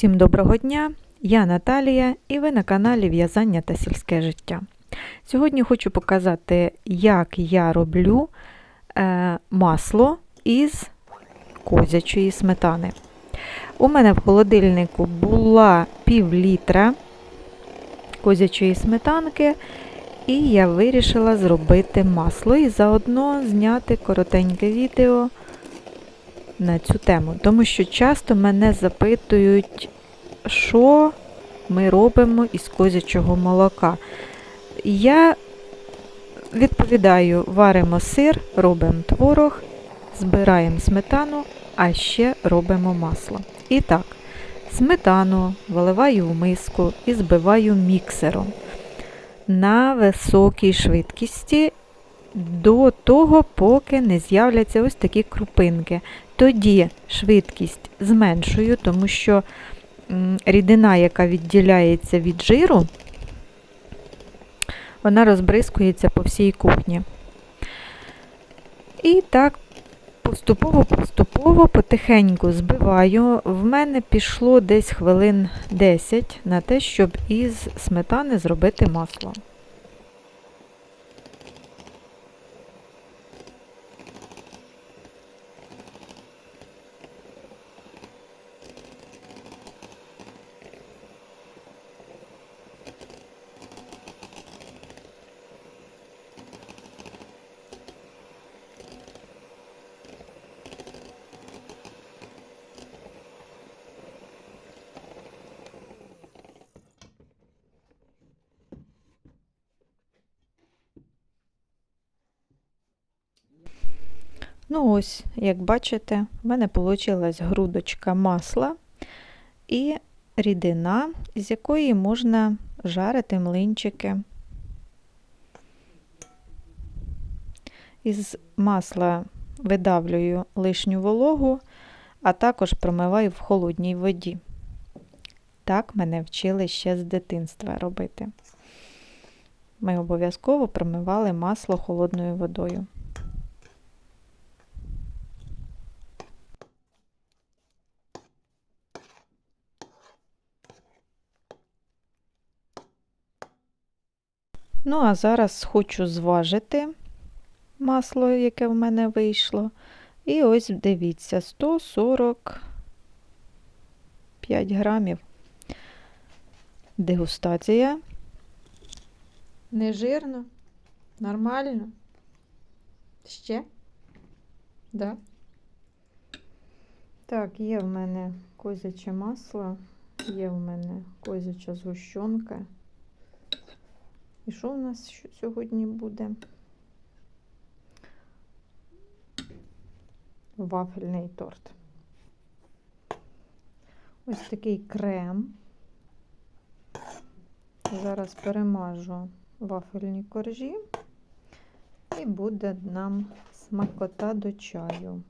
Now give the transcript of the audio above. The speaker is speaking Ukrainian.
Усім доброго дня! Я Наталія і ви на каналі В'язання та сільське життя. Сьогодні хочу показати, як я роблю е, масло із козячої сметани. У мене в холодильнику була пів літра козячої сметанки, і я вирішила зробити масло і заодно зняти коротеньке відео на цю тему, тому що часто мене запитують, що ми робимо із козячого молока. Я відповідаю, варимо сир, робимо творог, збираємо сметану, а ще робимо масло. І так, сметану виливаю в миску і збиваю міксером на високій швидкості до того, поки не з'являться ось такі крупинки. Тоді швидкість зменшую, тому що рідина, яка відділяється від жиру, вона розбризкується по всій кухні. І так, поступово-поступово, потихеньку збиваю. В мене пішло десь хвилин 10 на те, щоб із сметани зробити масло. Ну ось, як бачите, в мене вийшла грудочка масла і рідина, з якої можна жарити млинчики. Із масла видавлюю лишню вологу, а також промиваю в холодній воді. Так мене вчили ще з дитинства робити. Ми обов'язково промивали масло холодною водою. Ну, а зараз хочу зважити масло, яке в мене вийшло. І ось дивіться, 145 грамів. Дегустація. Не жирно, нормально. Ще? Да. Так, є в мене козяче масло, є в мене козяча згущенка. І що у нас сьогодні буде? Вафельний торт. Ось такий крем. Зараз перемажу вафельні коржі і буде нам смакота до чаю.